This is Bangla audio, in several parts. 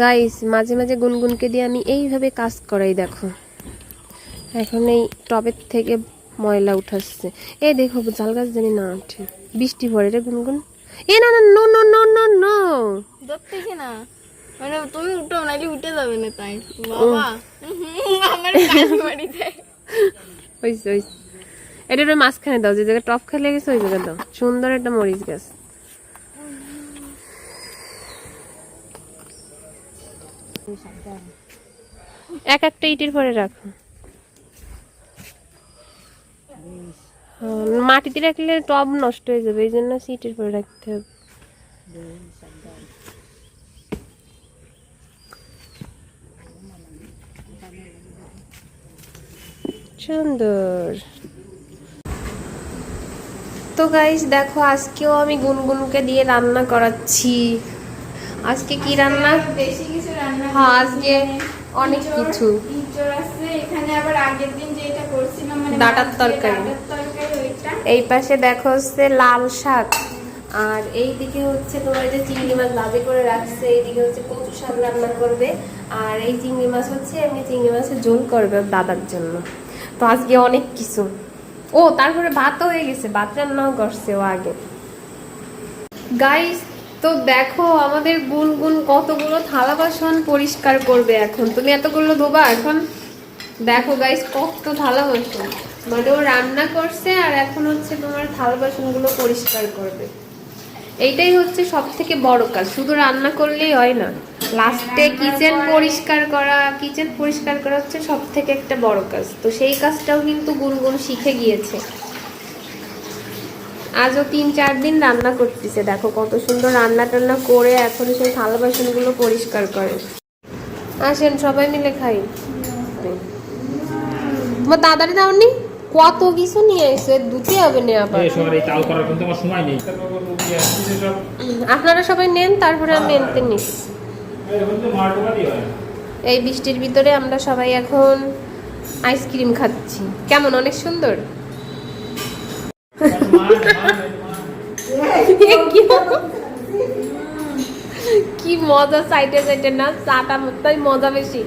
গাইস মাঝে মাঝে গুনগুনকে দিয়ে আমি এইভাবে কাজ করাই দেখো। এখন এই টবের থেকে ময়লা উঠাচ্ছে। এ দেখো জাল গাছ জানি না ওঠে বৃষ্টি পড়ে রে গুনগুন। এ না না no no no no no. ধরতেছি না। মানে তুমি উঠো নাইলে উঠে যাবে না তাই? বাবা। আমার দেয়। ওইস ওইস এটা মাঝখানে দাও যে জায়গায় টপ খেলে গেছে ওই জায়গায় দাও। সুন্দর একটা মরিচ গাছ। এক একটা ইটের পরে রাখো। মাটিতে রাখলে টব নষ্ট হয়ে যাবে এই জন্য সিটের পরে রাখতে হবে। সুন্দর। তো গাইস দেখো আজকেও আমি গুনগুনকে দিয়ে রান্না করাচ্ছি। আজকে কি রান্না? বেশি রান্না হ্যাঁ অনেক কিছু। ইঁচড় এখানে আবার আগের দিন যেটা করছিলাম মানে ডাঁটার তরকারি। ডাঁটার এই পাশে দেখো হচ্ছে লাল শাক আর এই দিকে হচ্ছে তোমার যে চিংড়ি মাছ ভাজি করে রাখছে এইদিকে হচ্ছে কচু শাক রান্না করবে আর এই চিংড়ি মাছ হচ্ছে এমনি চিংড়ি মাছের ঝোল করবে দাদার জন্য। তো আজকে অনেক কিছু। ও তারপরে ভাতও হয়ে গেছে ভাত রান্নাও করছে ও আগে। গাইস তো দেখো আমাদের গুনগুন কতগুলো থালা বাসন পরিষ্কার করবে এখন। তুমি এতগুলো ধোবা এখন? দেখো গাইস কত থালা বাসন। মানে ও রান্না করছে আর এখন হচ্ছে তোমার থালা বাসনগুলো পরিষ্কার করবে। এইটাই হচ্ছে সব থেকে বড় কাজ শুধু রান্না করলেই হয় না। লাস্টে কিচেন পরিষ্কার করা কিচেন পরিষ্কার করা হচ্ছে সব থেকে একটা বড় কাজ। তো সেই কাজটাও কিন্তু গুনগুন শিখে গিয়েছে। আজও তিন চার দিন রান্না করতেছে। দেখো কত সুন্দর রান্না টান্না করে এখন সেই থালা বাসনগুলো পরিষ্কার করে। আসেন সবাই মিলে খাই। তোমার দাদারি দাওনি কত কিছু নিয়ে এসে দুটি হবে না আবার। সময় নেই। আপনারা সবাই নেন তারপরে আমি এনতে নিস এই বৃষ্টির ভিতরে আমরা সবাই এখন আইসক্রিম খাচ্ছি। কেমন? অনেক সুন্দর? কি মজা সাইডে সাইডে না, চাটা তাই মজা বেশি।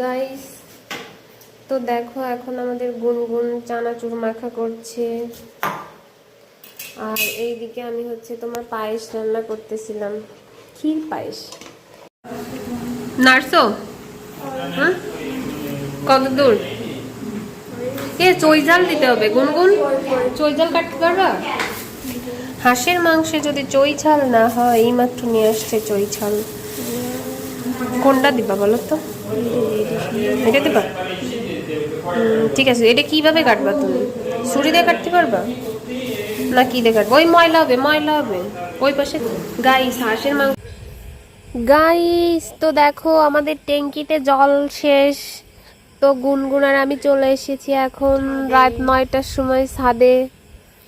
গাইস তো দেখো এখন আমাদের গুনগুন চানাচুর মাখা করছে। আর এইদিকে আমি হচ্ছে তোমার পায়েস রান্না করতেছিলাম। ক্ষীর পায়েস। নার্সো? হ্যাঁ? কত দূর এ চৈজাল দিতে হবে, গুনগুন। চৈজাল কাটতে পারবা? হাঁসের মাংসে যদি চই ছাল না হয়, এইমাত্র নিয়ে আসছে চই ছাল কোনটা দিবা বলো তো? এটা দিবা? ঠিক আছে, এটা কীভাবে কাটবা তুমি? ছুরি দিয়ে কাটতে পারবা? না কি দিয়ে কাটবা? ওই ময়লা হবে ময়লা হবে। ওই পাশে গাইস হাঁসের মাংস গাইস তো দেখো, আমাদের ট্যাঙ্কিতে জল শেষ। তো গুনগুন আর আমি চলে এসেছি এখন রাত নয়টার সময় ছাদে।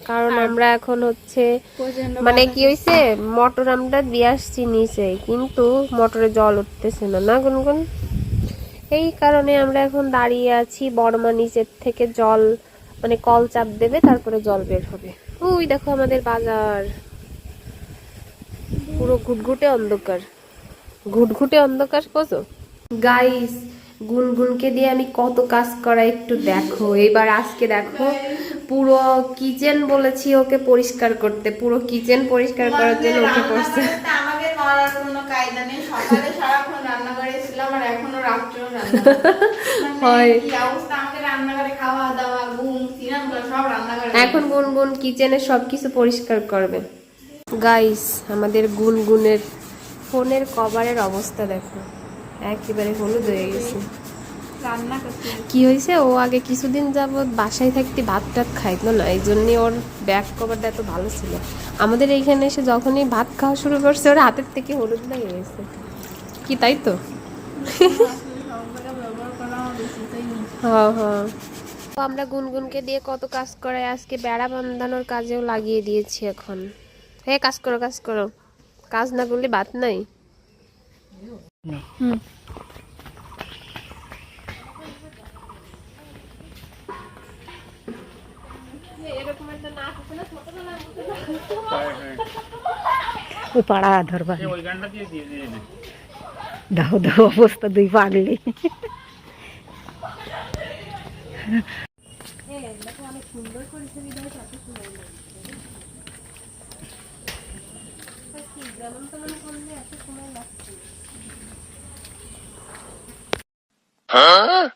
কারণ আমরা এখন হচ্ছে মানে কি হয়েছে মোটর আমরা দিয়ে আসছি নিচে কিন্তু মোটরে জল উঠতেছে না। না গুনগুন? এই কারণে আমরা এখন দাঁড়িয়ে আছি বড়মা নিচের থেকে জল মানে কল চাপ দেবে তারপরে জল বের হবে। ওই দেখো আমাদের বাজার। পুরো ঘুটঘুটে অন্ধকার। ঘুটঘুটে অন্ধকার বোঝো গাইস গুনগুনকে দিয়ে আমি কত কাজ করা একটু দেখো। এবার আজকে দেখো পুরো কিচেন বলেছি ওকে পরিষ্কার করতে। পুরো কিচেন পরিষ্কার করার জন্য উঠে পড়ছে। রান্নাঘরটা আমাকে মারার কোনো কায়দা নেই। সকালে সারাক্ষণ রান্নাঘরে ছিলাম আর এখনও রাত্রেও রান্না হয়। কি অবস্থা? আমাকে রান্নাঘরে খাওয়া দাওয়া ঘুম সিনেমা করা সব রান্নাঘরে এখন গুনগুন কিচেনে সবকিছু পরিষ্কার করবে। গাইস আমাদের গুনগুনের ফোনের কভারের অবস্থা দেখো। একেবারে হলুদ হয়ে গেছে। কি হয়েছে? ও আগে কিছুদিন যাবৎ বাসায় থাকতে ভাত টাত খাইতো না এই জন্যে ওর ব্যাক কভারটা এত ভালো ছিল। আমাদের এইখানে এসে যখনই ভাত খাওয়া শুরু করছে ওর হাতের থেকে হলুদ লেগে গেছে। কি তাই তো? হ্যাঁ হ্যাঁ। তো আমরা গুনগুনকে দিয়ে কত কাজ করে আজকে বেড়া বান্ধানোর কাজেও লাগিয়ে দিয়েছি এখন। হ্যাঁ কাজ করো কাজ করো। কাজ না করলে ভাত নাই। এরকম একটা নাচ আছে না ছোটবেলার ওই পাড়া ধরবা। দাও দাও অবস্থা দুই পাগলি। যেমন তেমন করলে এত সময় লাগছে Hã?